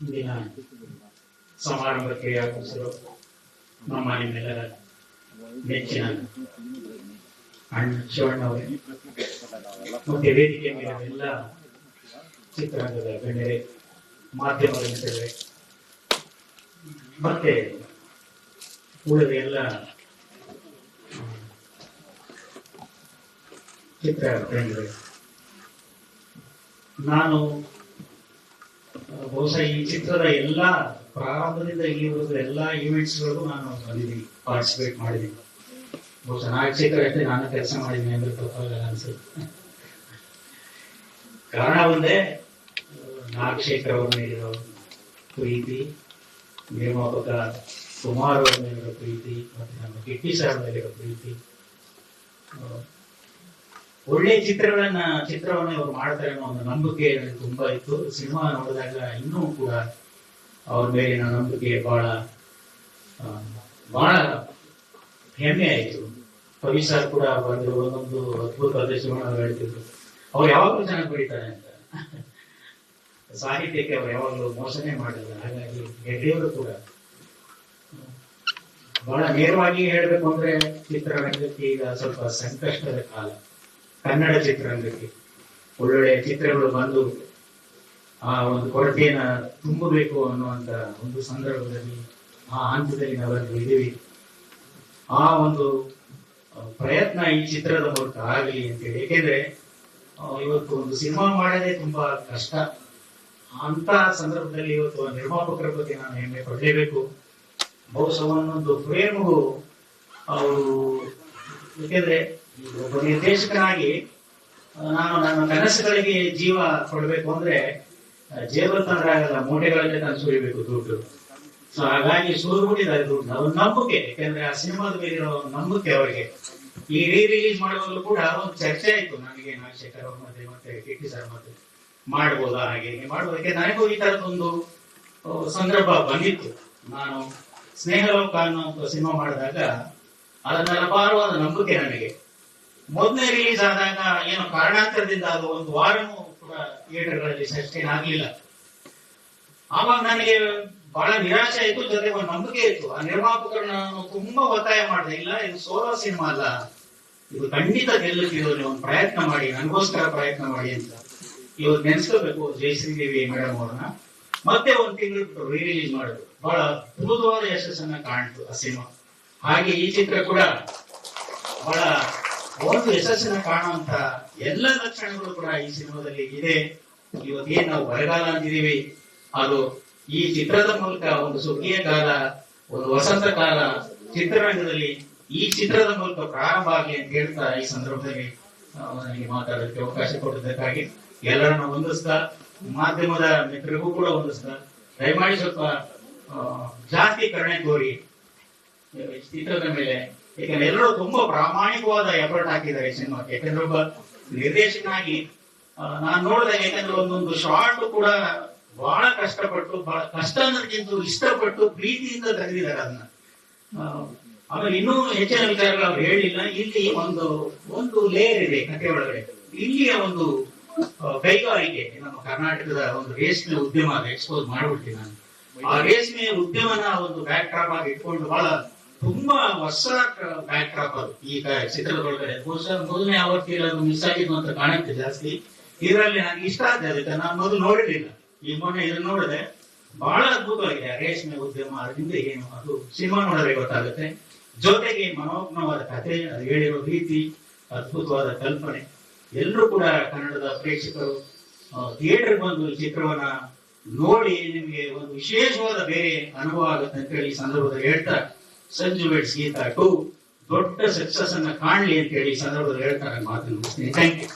ಇಂದಿನ ಸಮಾರಂಭಕ್ಕೆ ಆಗಮಿಸಿರೋ ನಮ್ಮ ನಿಮ್ಮೆಲ್ಲರ ನೆಚ್ಚಿನ ಅಣ್ಣ ಶಿವಣ್ಣ ಅವರೇ ಮತ್ತೆ ವೇದಿಕೆ ಮೇಲೆ ಎಲ್ಲ ಚಿತ್ರರಂಗದ ಗಣ್ಯರೇ ಮಾಧ್ಯಮದ ಮತ್ತೆ ಉಳಿದ ಎಲ್ಲ ಚಿತ್ರ ಪ್ರೇಮಿಗಳೇ ನಾನು ಬಹುಶಃ ಈ ಚಿತ್ರದ ಎಲ್ಲ ಪ್ರಾರಂಭದಿಂದ ಇಲ್ಲಿವರೆಗೂ ಈವೆಂಟ್ಸ್ಗಳು ನಾನು ಬಂದಿದ್ದೀನಿ ಪಾರ್ಟಿಸಿಪೇಟ್ ಮಾಡಿದ್ದೀನಿ. ಬಹುಶಃ ನಾಲ್ಕು ನಾನು ಕೆಲಸ ಮಾಡಿದ್ದೀನಿ ಅಂದ್ರೆ ತಪ್ಪಾಗಲ್ಲ ಅನ್ಸುತ್ತೆ. ಕಾರಣ ಒಂದೇ, ನಾಗಶೇಖರ್ ಅವರ ಮೇಲಿರೋ ಪ್ರೀತಿ, ನಿರ್ಮಾಪಕ ಕುಮಾರ್ ಅವರ ಮೇಲಿರೋ ಪ್ರೀತಿ, ಮತ್ತೆ ನಮ್ಮ ಕಿಟ್ಟಿ ಸರ್ ಮೇಲಿರೋ ಪ್ರೀತಿ. ಒಳ್ಳೆ ಚಿತ್ರಗಳನ್ನ, ಚಿತ್ರವನ್ನು ಇವರು ಮಾಡ್ತಾರೆ ಅನ್ನೋ ಒಂದು ನಂಬಿಕೆ ನನಗೆ ತುಂಬಾ ಇತ್ತು. ಸಿನಿಮಾ ನೋಡಿದಾಗ ಇನ್ನೂ ಕೂಡ ಅವ್ರ ಮೇಲಿನ ನಂಬಿಕೆ ಬಹಳ ಬಹಳ ಹೆಮ್ಮೆ ಆಯಿತು. ಕವಿ ಸರ್ ಕೂಡ ಬಂದು ಒಂದೊಂದು ಅದ್ಭುತವಾದ ಅವ್ರು ಹೇಳ್ತಿದ್ರು. ಅವ್ರು ಯಾವಾಗಲೂ ಚೆನ್ನಾಗಿ ಬೆಳೀತಾರೆ ಅಂತ. ಸಾಹಿತ್ಯಕ್ಕೆ ಅವ್ರು ಯಾವಾಗಲೂ ಮೋಸನೆ ಮಾಡಿಲ್ಲ. ಹಾಗಾಗಿ ಹೆಗ್ಡೆಯವರು ಕೂಡ ಬಹಳ ನೇರವಾಗಿ ಹೇಳ್ಬೇಕು ಅಂದ್ರೆ ಚಿತ್ರರಂಗಕ್ಕೆ ಈಗ ಸ್ವಲ್ಪ ಸಂಕಷ್ಟದ ಕಾಲ. ಕನ್ನಡ ಚಿತ್ರರಂಗಕ್ಕೆ ಒಳ್ಳೊಳ್ಳೆಯ ಚಿತ್ರಗಳು ಬಂದು ಆ ಒಂದು ಕೊರತೆಯನ್ನ ತುಂಬಬೇಕು ಅನ್ನುವಂತ ಒಂದು ಸಂದರ್ಭದಲ್ಲಿ ಆ ಹಂತದಲ್ಲಿ ನಾವೆಲ್ಲರೂ ಇದ್ದೀವಿ. ಆ ಒಂದು ಪ್ರಯತ್ನ ಈ ಚಿತ್ರದ ಮೂಲಕ ಆಗಲಿ ಅಂತೇಳಿ. ಏಕೆಂದ್ರೆ ಇವತ್ತು ಒಂದು ಸಿನಿಮಾ ಮಾಡೋದೇ ತುಂಬಾ ಕಷ್ಟ. ಅಂತ ಸಂದರ್ಭದಲ್ಲಿ ಇವತ್ತು ನಿರ್ಮಾಪಕರ ಬಗ್ಗೆ ನಾನು ಹೆಮ್ಮೆ ಪಡಲೇಬೇಕು. ಬಹುಶಃ ಒಂದೊಂದು ಫ್ರೇಮ್ಗೂ ಅವರು, ಏಕೆಂದ್ರೆ ಒಬ್ಬ ನಿರ್ದೇಶಕನಾಗಿ ನಾನು ನನ್ನ ಕನಸುಗಳಿಗೆ ಜೀವ ಕೊಡಬೇಕು ಅಂದ್ರೆ ಜೇಬಲ್ ತಂದ್ರೆ ಆಗಲ್ಲ, ಮೂಟೆಗಳಲ್ಲಿ ನಾನು ಸುರಿಬೇಕು ದುಡ್ಡು. ಸೊ ಹಾಗಾಗಿ ಸುರಿಬಿಟ್ಟಿದ್ದಾರೆ ದುಡ್ಡು. ಅವ್ರ ನಂಬಿಕೆ, ಯಾಕಂದ್ರೆ ಆ ಸಿನಿಮಾದ ಮೇಲಿರೋ ನಂಬಿಕೆ ಅವರಿಗೆ. ಈ ರೀ ರಿಲೀಸ್ ಮಾಡುವಾಗಲೂ ಕೂಡ ಒಂದು ಚರ್ಚೆ ಆಯ್ತು. ನನಗೆ ನಾಗಶೇಖರ್ ಅವ್ರ ಮತ್ತೆ ಮತ್ತೆ ಟಿ ಸರ್ ಮತ್ತೆ ಮಾಡ್ಬೋದಾ ಹಾಗೆ ಹೀಗೆ ಮಾಡ್ಬೋದು ಯಾಕೆ ನನಗೂ ಈ ತರದೊಂದು ಸಂದರ್ಭ ಬಂದಿತ್ತು. ನಾನು ಸ್ನೇಹಲೋಕ ಅನ್ನೋ ಒಂದು ಸಿನಿಮಾ ಮಾಡಿದಾಗ ಅದನ್ನ ಅಪಾರವಾದ ನಂಬಿಕೆ ನನಗೆ. ಮೊದಲನೇ ರಿಲೀಸ್ ಆದಾಗ ಏನು ಕಾರಣಾಂತರದಿಂದ ಅದು ಒಂದು ವಾರನೂ ಕೂಡ ಥಿಯೇಟರ್ಗಳಲ್ಲಿ ಸಸ್ಟೈನ್ ಆಗಲಿಲ್ಲ. ಆವಾಗ ನನಗೆ ಬಹಳ ನಿರಾಶೆ ಆಯಿತು ಜೊತೆಗೆ ಒಂದು ನಂಬಿಕೆ ಇತ್ತು. ಆ ನಿರ್ಮಾಪಕರನ್ನ ನಾನು ತುಂಬಾ ಒತ್ತಾಯ ಮಾಡಿದೆ. ಇಲ್ಲ, ಇದು ಸೋಲೋ ಸಿನಿಮಾ ಅಲ್ಲ. ಇದು ಖಂಡಿತ ನೀವು ಒಂದು ಪ್ರಯತ್ನ ಮಾಡಿ, ನನಗೋಸ್ಕರ ಪ್ರಯತ್ನ ಮಾಡಿ ಅಂತ. ಇವತ್ತು ನೆನೆಸ್ಕೋಬೇಕು, ಜಯಶ್ರೀದೇವಿ ಮೇಡಮ್ ಅವ್ರನ್ನ. ಮತ್ತೆ ಒಂದು ತಿಂಗಳು ಬಿಟ್ಟು ರಿಲೀಸ್ ಮಾಡಿದ್ರು. ಬಹಳ ಅದ್ಭುತವಾದ ಯಶಸ್ಸನ್ನ ಕಾಣ್ತು ಆ ಸಿನಿಮಾ. ಹಾಗೆ ಈ ಚಿತ್ರ ಕೂಡ ಬಹಳ ಒಂದು ಯಶಸ್ಸಿನ ಕಾಣುವಂತ ಎಲ್ಲ ಲಕ್ಷಣಗಳು ಕೂಡ ಈ ಸಿನಿಮಾದಲ್ಲಿ ಇದೆ. ಇವತ್ತೇನ್ ನಾವು ಬರಗಾಲ ಅಂತಿದ್ದೀವಿ. ಅದು ಈ ಚಿತ್ರದ ಮೂಲಕ ಒಂದು ಸುಗ್ಗಿಯ ಕಾಲ, ಒಂದು ವಸಂತ ಕಾಲ ಚಿತ್ರರಂಗದಲ್ಲಿ ಈ ಚಿತ್ರದ ಮೂಲಕ ಪ್ರಾರಂಭ ಆಗಲಿ ಅಂತ ಹೇಳ್ತಾ ಈ ಸಂದರ್ಭದಲ್ಲಿ ನನಗೆ ಮಾತಾಡೋದಕ್ಕೆ ಅವಕಾಶ ಕೊಟ್ಟಿದ್ದಕ್ಕಾಗಿ ಎಲ್ಲರನ್ನ ಹೊಂದಿಸ್ತಾ ಮಾಧ್ಯಮದ ಮಿತ್ರರಿಗೂ ಕೂಡ ಹೊಂದಿಸ್ತಾ ದಯಮಾಡಿ ಸ್ವಲ್ಪ ಜಾಸ್ತಿ ಕರುಣೆ ತೋರಿ ಚಿತ್ರದ ಮೇಲೆ ಯಾಕಂದ್ರೆ ಎಲ್ಲರೂ ತುಂಬಾ ಪ್ರಾಮಾಣಿಕವಾದ ಎಫರ್ಟ್ ಹಾಕಿದ್ದಾರೆ ಸಿನಿಮಾಕ್ಕೆ. ಯಾಕಂದ್ರೆ ಒಬ್ಬ ನಿರ್ದೇಶಕನಾಗಿ ನಾನು ನಾನ್ ನೋಡಿದೆ ಯಾಕಂದ್ರೆ ಒಂದೊಂದು ಶಾರ್ಟ್ ಕೂಡ ಬಹಳ ಕಷ್ಟಪಟ್ಟು, ಬಹಳ ಕಷ್ಟ ಅನ್ನೋದಕ್ಕಿಂತ ಇಷ್ಟಪಟ್ಟು ಪ್ರೀತಿಯಿಂದ ತೆಗೆದಿದ್ದಾರೆ ಅದನ್ನ. ಆಮೇಲೆ ಇನ್ನೂ ಹೆಚ್ಚಿನ ವಿಚಾರಗಳು ಅವ್ರು ಹೇಳಿಲ್ಲ. ಇಲ್ಲಿ ಒಂದು ಒಂದು ಲೇಯರ್ ಇದೆ ಕಥೆ ಒಳಗಡೆ. ಇಲ್ಲಿಯ ಒಂದು ಕೈಗಾರಿಕೆ, ನಮ್ಮ ಕರ್ನಾಟಕದ ಒಂದು ರೇಷ್ಮೆ ಉದ್ಯಮ ಎಕ್ಸ್ಪೋಸ್ ಮಾಡ್ಬಿಡ್ತೀನಿ ನಾನು. ಆ ರೇಷ್ಮೆ ಉದ್ಯಮನ ಒಂದು ಬ್ಯಾಕ್ ಡ್ರಾಪ್ ಆಗಿ ಇಟ್ಕೊಂಡು ಬಹಳ ತುಂಬಾ ಹೊಸ ಬ್ಯಾಕ್ ಡ್ರಾಪ್ ಅದು. ಈಗ ಚಿತ್ರದೊಳಗಡೆ ಬಹುಶಃ ಮೊದಲನೇ ಆವೃತ್ತಿಯಲ್ಲಿ ಅದು ಮಿಸ್ ಆಗಿದ್ದು ಅಂತ ಕಾಣುತ್ತೆ ಜಾಸ್ತಿ. ಇದರಲ್ಲಿ ನನಗೆ ಇಷ್ಟ ಆಗಿದೆ ಅದಕ್ಕೆ ನಾನು ಮೊದಲು ನೋಡಿರಲಿಲ್ಲ. ಈ ಮೊನ್ನೆ ಇದನ್ನ ನೋಡಿದೆ ಬಹಳ ಅದ್ಭುತವಾಗಿದೆ ರೇಷ್ಮೆ ಉದ್ಯಮ ಅದರಿಂದ ಏನು ಅದು ಸಿನಿಮಾ ನೋಡಿದ್ರೆ ಗೊತ್ತಾಗುತ್ತೆ. ಜೊತೆಗೆ ಮನೋಜ್ಞವಾದ ಕಥೆ, ಅದು ಹೇಳಿರೋ ರೀತಿ, ಅದ್ಭುತವಾದ ಕಲ್ಪನೆ. ಎಲ್ಲರೂ ಕೂಡ ಕನ್ನಡದ ಪ್ರೇಕ್ಷಕರು ಥಿಯೇಟರ್ ಬಂದು ಚಿತ್ರವನ್ನ ನೋಡಿ ನಿಮಗೆ ಒಂದು ವಿಶೇಷವಾದ ಬೇರೆ ಅನುಭವ ಆಗುತ್ತೆ ಅಂತ ಹೇಳಿ ಈ ಸಂದರ್ಭದಲ್ಲಿ ಹೇಳ್ತಾ ಸಂಜು ವೆಡ್ಸ್ ಗೀತಾ ಟು ದೊಡ್ಡ ಸಕ್ಸಸ್ ಅನ್ನ ಕಾಣ್ಲಿ ಅಂತ ಹೇಳಿ ಈ ಸಂದರ್ಭದಲ್ಲಿ ಹೇಳ್ತಾ ನಾನು ಮಾತನ್ನು ಮುಗಿಸ್ತೀನಿ ಥ್ಯಾಂಕ್ ಯು